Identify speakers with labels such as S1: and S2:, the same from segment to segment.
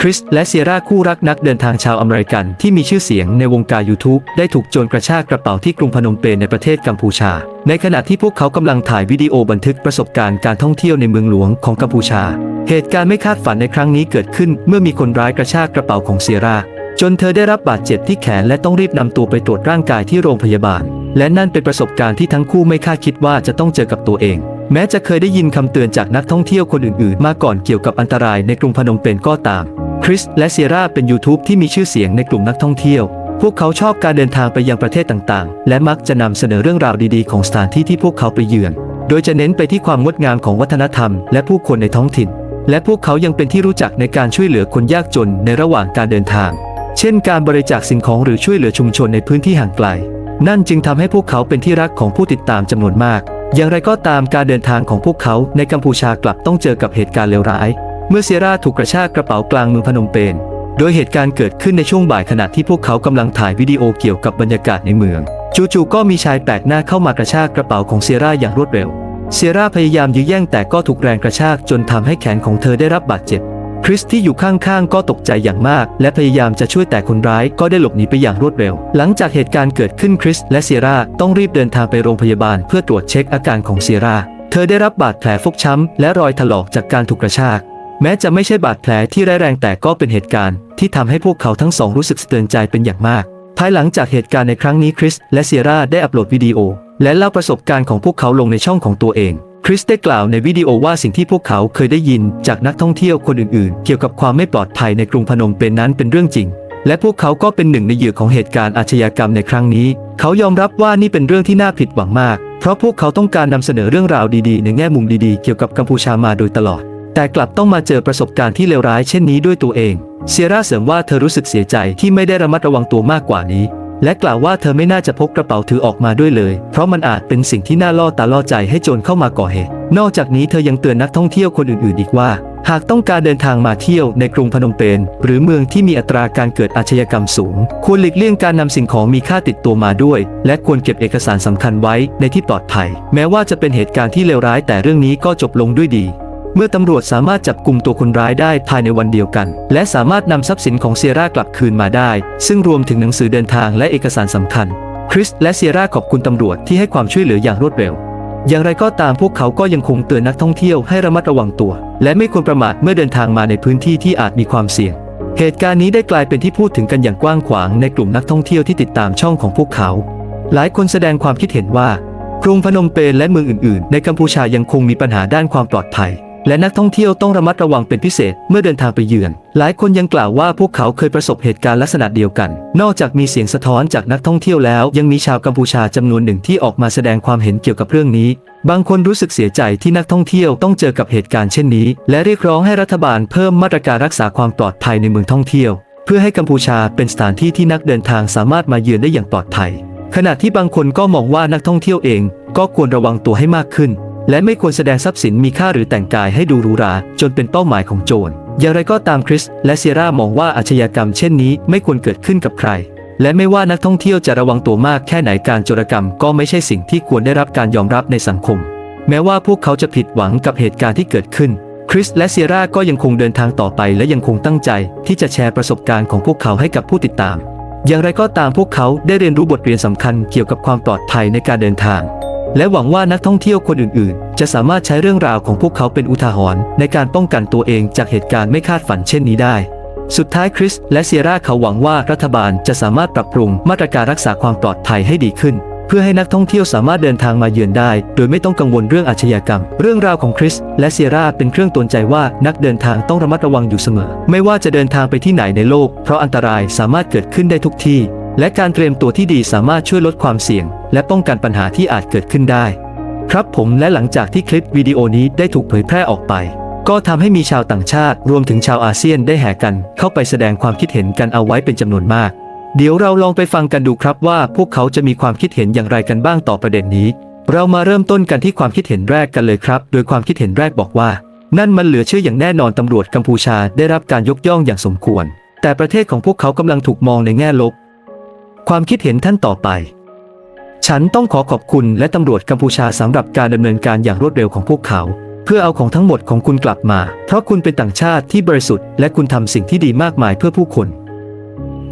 S1: คริสและเซียร่าคู่รักนักเดินทางชาวอเมริกันที่มีชื่อเสียงในวงการ YouTube ได้ถูกโจรกระชากกระเป๋าที่กรุงพนมเปญในประเทศกัมพูชา ในขณะที่พวกเขากำลังถ่ายวิดีโอบันทึกประสบการณ์การท่องเที่ยวในเมืองหลวงของกัมพูชา เหตุการณ์ไม่คาดฝันในครั้งนี้เกิดขึ้นเมื่อมีคนร้ายกระชากกระเป๋าของเซียร่าจนเธอได้รับบาดเจ็บที่แขนและต้องรีบนำตัวไปตรวจร่างกายที่โรงพยาบาล และนั่นเป็นประสบการณ์ที่ทั้งคู่ไม่คาดคิดว่าจะต้องเจอกับตัวเอง แม้จะเคยได้ยินคำเตือนจากนักท่องเที่ยวคนอื่นๆ มาก่อนเกี่ยวกับอันตรายในกรุงพนมเปญก็ตาม คริสและเซียร่าเป็น YouTube ที่มีชื่อเสียงในกลุ่มนักท่องเที่ยว พวกเขาชอบการเดินทางไปยังประเทศต่างๆ และมักจะนำเสนอเรื่องราวดีๆ ของสถานที่ที่พวกเขาไปเยือน โดยจะเน้นไปที่ความงดงามของวัฒนธรรม และผู้คนในท้องถิ่น และพวกเขายังเป็นที่รู้จักในการช่วยเหลือคนยากจนในระหว่างการเดินทาง เช่น การบริจาคสิ่งของหรือช่วยเหลือชุมชนในพื้นที่ห่างไกล นั่นจึงทำให้พวกเขาเป็นที่รักของผู้ติดตามจำนวนมาก อย่างไรก็ตามการเดินทางของพวกเขาในกัมพูชากลับต้องเจอกับเหตุการณ์เลวร้าย เมื่อเซียร่าถูกกระชากกระเป๋ากลางเมืองพนมเปญโดยเหตุการณ์เกิดขึ้นในช่วงบ่ายขณะที่พวกเขากำลังถ่ายวิดีโอเกี่ยวกับบรรยากาศในเมือง จู่ๆก็มีชายแปลกหน้าเข้ามากระชากกระเป๋าของเซียร่าอย่างรวดเร็ว เซียร่าพยายามยื้อแย่งแต่ก็ถูกแรงกระชากจนทำให้แขนของเธอได้รับบาดเจ็บ คริสที่อยู่ข้างๆ ก็ตกใจอย่างมาก และพยายามจะช่วยแต่คนร้ายก็ได้หลบหนีไปอย่างรวดเร็ว หลังจากเหตุการณ์เกิดขึ้นคริสและเซียร่าต้องรีบเดินทางไปโรงพยาบาลเพื่อตรวจเช็คอาการของเซียร่าเธอได้รับบาดแผลฟกช้ำ และรอยถลอกจากการถูกกระชาก แม้จะไม่ใช่บาดแผลที่ร้ายแรงแต่ก็เป็นเหตุการณ์ ที่ทำให้พวกเขาทั้งสองรู้สึกสะเตือนใจเป็นอย่างมาก ภายหลังจากเหตุการณ์ในครั้งนี้คริสและเซียร่าได้อัปโหลดวิดีโอ และเล่าประสบการณ์ของพวกเขาลงในช่องของตัวเอง คริสได้กล่าวในวิดีโอว่าสิ่งที่พวกเขาเคยได้ยินจากนักท่องเที่ยวคนอื่นๆ เกี่ยวกับความไม่ปลอดภัยในกรุงพนมเปญนนั้นเป็นเรื่องจริง และพวกเขาก็เป็นหนึ่งในเหยื่อของเหตุการณ์อาชญากรรมในครั้งนี้ เขายอมรับว่านี่เป็นเรื่องที่น่าผิดหวังมาก เพราะพวกเขาต้องการนำเสนอเรื่องราวดีๆ ในแง่มุมดีๆ เกี่ยวกับกัมพูชามาโดยตลอด แต่กลับต้องมาเจอประสบการณ์ที่เลวร้ายเช่นนี้ด้วยตัวเอง เซียร่าเสริมว่าเธอรู้สึกเสียใจที่ไม่ได้ระมัดระวังตัวมากกว่านี้ และกล่าวว่าเธอไม่น่าจะพกกระเป๋าถือออกมาด้วยเลย เพราะมันอาจเป็นสิ่งที่น่าล่อตาล่อใจให้โจรเข้ามาก่อเหตุ นอกจากนี้เธอยังเตือนนักท่องเที่ยวคนอื่นๆอีกว่า หากต้องการเดินทางมาเที่ยวในกรุงพนมเปญหรือเมืองที่มีอัตราการเกิดอาชญากรรมสูง ควรหลีกเลี่ยงการนำสิ่งของมีค่าติดตัวมาด้วย และควรเก็บเอกสารสำคัญไว้ในที่ปลอดภัย แม้ว่าจะเป็นเหตุการณ์ที่เลวร้ายแต่เรื่องนี้ก็จบลงด้วยดี เมื่อตำรวจสามารถจับกลุ่มตัวคนร้ายได้ภายในวันเดียวกัน และสามารถนำทรัพย์สินของเซียร่ากลับคืนมาได้ ซึ่งรวมถึงหนังสือเดินทางและเอกสารสำคัญ คริสและเซียร่าขอบคุณตำรวจที่ให้ความช่วยเหลืออย่างรวดเร็ว อย่างไรก็ตามพวกเขาก็ยังคงเตือนนักท่องเที่ยวให้ระมัดระวังตัว และไม่ควรประมาทเมื่อเดินทางมาในพื้นที่ที่อาจมีความเสี่ยง เหตุการณ์นี้ได้กลายเป็นที่พูดถึงกันอย่างกว้างขวางในกลุ่มนักท่องเที่ยวที่ติดตามช่องของพวกเขา หลายคนแสดงความคิดเห็นว่ากรุงพนมเปญและเมืองอื่น ๆ ในกัมพูชายังคงมีปัญหาด้านความปลอดภัย และนักท่องเที่ยวต้องระมัดระวังเป็นพิเศษเมื่อเดินทางไปเยือน หลายคนยังกล่าวว่าพวกเขาเคยประสบเหตุการณ์ลักษณะเดียวกัน นอกจากมีเสียงสะท้อนจากนักท่องเที่ยวแล้ว ยังมีชาวกัมพูชาจำนวนหนึ่งที่ออกมาแสดงความเห็นเกี่ยวกับเรื่องนี้ บางคนรู้สึกเสียใจที่นักท่องเที่ยวต้องเจอกับเหตุการณ์เช่นนี้ และเรียกร้องให้รัฐบาลเพิ่มมาตรการรักษาความปลอดภัยในเมืองท่องเที่ยว เพื่อให้กัมพูชาเป็นสถานที่ที่นักเดินทางสามารถมาเยือนได้อย่างปลอดภัย ขณะที่บางคนก็มองว่านักท่องเที่ยวเอง ก็ควรระวังตัวให้มากขึ้น และไม่ควรแสดงทรัพย์สินมีค่าหรือแต่งกายให้ดูหรูหราจนเป็นเป้าหมายของโจร อย่างไรก็ตามคริส และเซียร่ามองว่าอาชญากรรมเช่นนี้ไม่ควรเกิดขึ้นกับใคร และไม่ว่านักท่องเที่ยวจะระวังตัวมากแค่ไหนการโจรกรรมก็ไม่ใช่สิ่งที่ควรได้รับการยอมรับในสังคม แม้ว่าพวกเขาจะผิดหวังกับเหตุการณ์ที่เกิดขึ้น คริสและเซียร่าก็ยังคงเดินทางต่อไปและยังคงตั้งใจ ที่จะแชร์ประสบการณ์ของพวกเขาให้กับผู้ติดตาม อย่างไรก็ตามพวกเขาได้เรียนรู้บทเรียนสำคัญเกี่ยวกับความปลอดภัยในการเดินทาง และหวังว่านักท่องเที่ยวคนอื่นๆ จะสามารถใช้เรื่องราวของพวกเขาเป็นอุทาหรณ์ในการป้องกันตัวเองจากเหตุการณ์ไม่คาดฝันเช่นนี้ได้ สุดท้ายคริสและเซียร่าเขาหวังว่ารัฐบาลจะสามารถปรับปรุงมาตรการรักษาความปลอดภัยให้ดีขึ้น เพื่อให้นักท่องเที่ยวสามารถเดินทางมาเยือนได้ โดยไม่ต้องกังวลเรื่องอาชญากรรม เรื่องราวของคริสและเซียร่าเป็นเครื่องตนใจว่านักเดินทางต้องระมัดระวังอยู่เสมอ ไม่ว่าจะเดินทางไปที่ไหนในโลก เพราะอันตรายสามารถเกิดขึ้นได้ทุกที่ และการเตรียมตัวที่ดีสามารถช่วยลดความเสี่ยง และป้องกันปัญหาที่อาจเกิดขึ้นได้ ครับผมและหลังจากที่คลิปวิดีโอนี้ได้ถูกเผยแพร่ออกไป ก็ทำให้มีชาวต่างชาติ รวมถึงชาวอาเซียนได้แห่กัน เข้าไปแสดงความคิดเห็นกันเอาไว้เป็นจำนวนมาก เดี๋ยวเราลองไปฟังกันดูครับว่าพวกเขาจะมีความคิดเห็นอย่างไรกันบ้างต่อประเด็นนี้ เรามาเริ่มต้นกันที่ความคิดเห็นแรกกันเลยครับ โดยความคิดเห็นแรกบอกว่า นั่นมันเหลือเชื่ออย่างแน่นอนตำรวจกัมพูชาได้รับการยกย่องอย่างสมควร แต่ประเทศของพวกเขากำลังถูกมองในแง่ลบ ความคิดเห็นท่านต่อไป ฉันต้องขอขอบคุณและตำรวจกัมพูชาสำหรับการดำเนินการอย่างรวดเร็วของพวกเขา เพื่อเอาของทั้งหมดของคุณกลับมา เพราะคุณเป็นต่างชาติที่บริสุทธิ์และคุณทำสิ่งที่ดีมากมายเพื่อผู้คน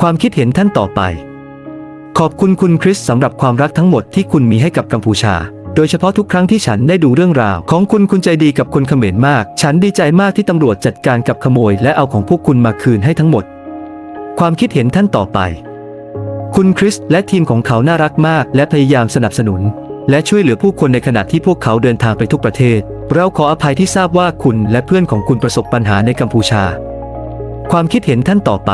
S1: ความคิดเห็นท่านต่อไป ขอบคุณคุณคริสสำหรับความรักทั้งหมดที่คุณมีให้กับกัมพูชาโดยเฉพาะทุกครั้งที่ฉันได้ดูเรื่องราว ของคุณคุณใจดีกับคนเขมรมาก ฉันดีใจมากที่ตำรวจจัดการกับขโมย และเอาของพวกคุณมาคืนให้ทั้งหมด ความคิดเห็นท่านต่อไป คุณคริสและทีมของเขาน่ารักมาก และพยายามสนับสนุน และช่วยเหลือผู้คนในขณะที่พวกเขาเดินทางไปทุกประเทศ เราขออภัยที่ทราบว่าคุณและเพื่อนของคุณประสบปัญหาในกัมพูชา ความคิดเห็นท่านต่อไป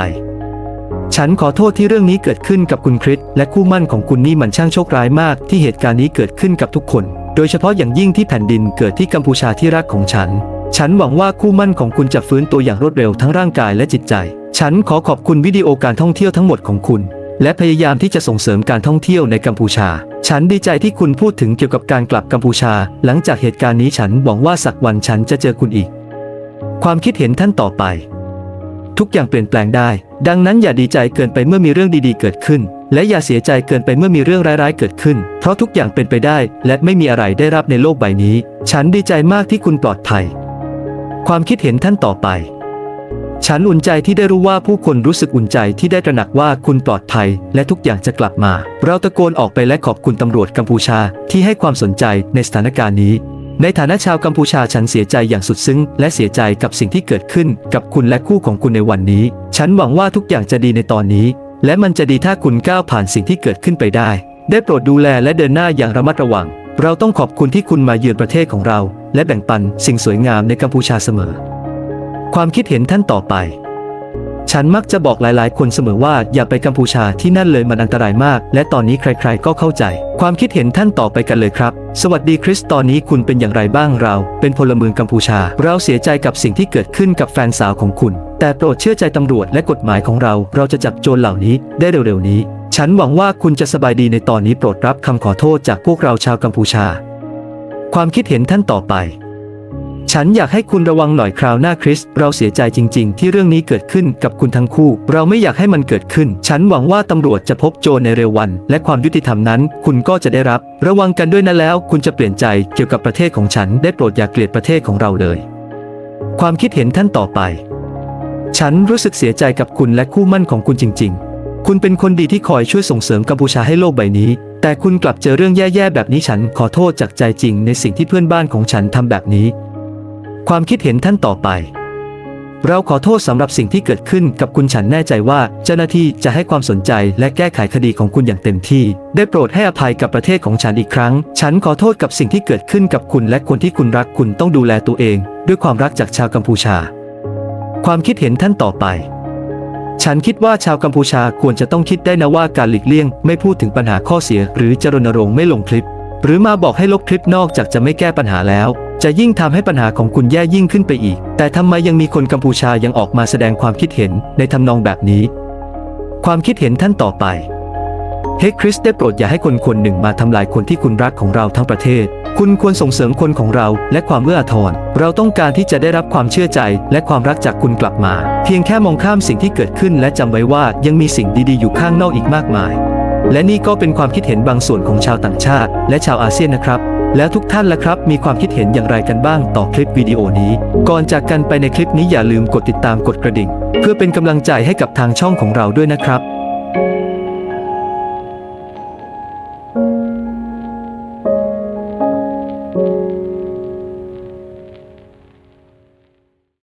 S1: ฉันขอโทษที่เรื่องนี้เกิดขึ้นกับคุณคริสและคู่มั่นของคุณนี่มันช่างโชคร้ายมาก ที่เหตุการณ์นี้เกิดขึ้นกับทุกคน โดยเฉพาะอย่างยิ่งที่แผ่นดินเกิดที่กัมพูชาที่รักของฉัน ฉันหวังว่าคู่มั่นของคุณจะฟื้นตัวอย่างรวดเร็วทั้งร่างกายและจิตใจ ฉันขอขอบคุณวิดีโอการท่องเที่ยวทั้งหมดของคุณ และพยายามที่จะส่งเสริมการท่องเที่ยวในกัมพูชา ฉันดีใจที่คุณพูดถึงเกี่ยวกับการกลับกัมพูชา หลังจากเหตุการณ์นี้ฉันหวังว่าสักวันฉันจะเจอคุณอีก ความคิดเห็นท่านต่อไป ทุกอย่างเปลี่ยนแปลงได้ ดังนั้นอย่าดีใจเกินไปเมื่อมีเรื่องดีๆเกิดขึ้น และอย่าเสียใจเกินไปเมื่อมีเรื่องร้ายๆเกิดขึ้น เพราะทุกอย่างเป็นไปได้ และไม่มีอะไรได้รับในโลกใบนี้ ฉันดีใจมากที่คุณปลอดภัย ความคิดเห็นท่านต่อไป ฉันอุ่นใจที่ได้รู้ว่าผู้คนรู้สึกอุ่นใจที่ได้ตระหนักว่าคุณปลอดภัย และทุกอย่างจะกลับมา เราตะโกนออกไปและขอบคุณตำรวจกัมพูชาที่ให้ความสนใจในสถานการณ์นี้ ในฐานะชาวกัมพูชาฉันเสียใจอย่างสุดซึ้ง และเสียใจกับสิ่งที่เกิดขึ้นกับคุณและคู่ของคุณในวันนี้ ฉันหวังว่าทุกอย่างจะดีในตอนนี้ และมันจะดีถ้าคุณก้าวผ่านสิ่งที่เกิดขึ้นไปได้ ได้โปรดดูแลและเดินหน้าอย่างระมัดระวัง เราต้องขอบคุณที่คุณมาเยือนประเทศของเรา และแบ่งปันสิ่งสวยงามในกัมพูชาเสมอ ความคิดเห็นท่านต่อไป ฉันมักจะบอกหลายๆ คนเสมอว่าอย่าไปกัมพูชาที่นั่นเลยมันอันตรายมาก และตอนนี้ใครๆ ก็เข้าใจ ความคิดเห็นท่านต่อไปกันเลยครับ สวัสดีคริสตอนนี้คุณเป็นอย่างไรบ้างเรา เป็นพลเมืองกัมพูชา เราเสียใจกับสิ่งที่เกิดขึ้นกับแฟนสาวของคุณ แต่โปรดเชื่อใจตำรวจและกฎหมายของเรา เราจะจับโจรเหล่านี้ได้เร็วๆนี้ ฉันหวังว่าคุณจะสบายดีในตอนนี้โปรดรับคำขอโทษจากพวกเราชาวกัมพูชา ความคิดเห็นท่านต่อไป ฉันอยากให้คุณระวังหน่อยคราวหน้าคริส เราเสียใจจริง ๆ ที่เรื่องนี้เกิดขึ้นกับคุณทั้งคู่ เราไม่อยากให้มันเกิดขึ้น ฉันหวังว่าตำรวจจะพบโจรในเร็ววัน และความยุติธรรมนั้น คุณก็จะได้รับ ระวังกันด้วยนะแล้ว คุณจะเปลี่ยนใจเกี่ยวกับประเทศของฉัน ได้โปรดอย่าเกลียดประเทศของเราเลย ความคิดเห็นท่านต่อไป ฉันรู้สึกเสียใจกับคุณและคู่มั่นของคุณจริง ๆ คุณเป็นคนดีที่คอยช่วยส่งเสริมกัมพูชาให้โลกใบนี้ แต่คุณกลับเจอเรื่องแย่ๆแบบนี้ฉันขอโทษจากใจจริง ในสิ่งที่เพื่อนบ้านของฉันทำแบบนี้ ความคิดเห็นท่านต่อไป เราขอโทษสำหรับสิ่งที่เกิดขึ้นกับคุณฉันแน่ใจว่า เจ้าหน้าที่จะให้ความสนใจและแก้ไขคดีของคุณอย่างเต็มที่ ได้โปรดให้อภัยกับประเทศของฉันอีกครั้ง ฉันขอโทษกับสิ่งที่เกิดขึ้นกับคุณและคนที่คุณรักคุณต้องดูแลตัวเอง ด้วยความรักจากชาวกัมพูชา ความคิดเห็นท่านต่อไปฉันคิดว่าชาวกัมพูชาควรจะต้องคิดได้นะว่าการหลีกเลี่ยง ไม่พูดถึงปัญหาข้อเสีย หรือจะรณรงค์ไม่ลงคลิป หรือมาบอกให้ลบคลิปนอกจากจะไม่แก้ปัญหาแล้ว จะยิ่งทำให้ปัญหาของคุณแย่ยิ่งขึ้นไปอีก แต่ทำไมยังมีคนกัมพูชายังออกมาแสดงความคิดเห็นในทำนองแบบนี้ ความคิดเห็นท่านต่อไป เฮ้คริสได้โปรดอย่าให้คนคนหนึ่งมาทำลายคนที่คุณรักของเราทั้งประเทศ คุณควรส่งเสริมคนของเราและความเอื้ออาทร เราต้องการที่จะได้รับความเชื่อใจและความรักจากคุณกลับมา เพียงแค่มองข้ามสิ่งที่เกิดขึ้นและจำไว้ว่ายังมีสิ่งดีๆอยู่ข้างนอกอีกมากมาย และนี่ก็เป็นความคิดเห็นบางส่วนของชาวต่างชาติ และชาวอาเซียนนะครับ แล้วทุกท่านล่ะครับ มีความคิดเห็นอย่างไรกันบ้างต่อคลิปวิดีโอนี้ ก่อนจากกันไปในคลิปนี้อย่าลืมกดติดตามกดกระดิ่ง เพื่อเป็นกำลังใจให้กับทางช่องของเราด้วยนะครับ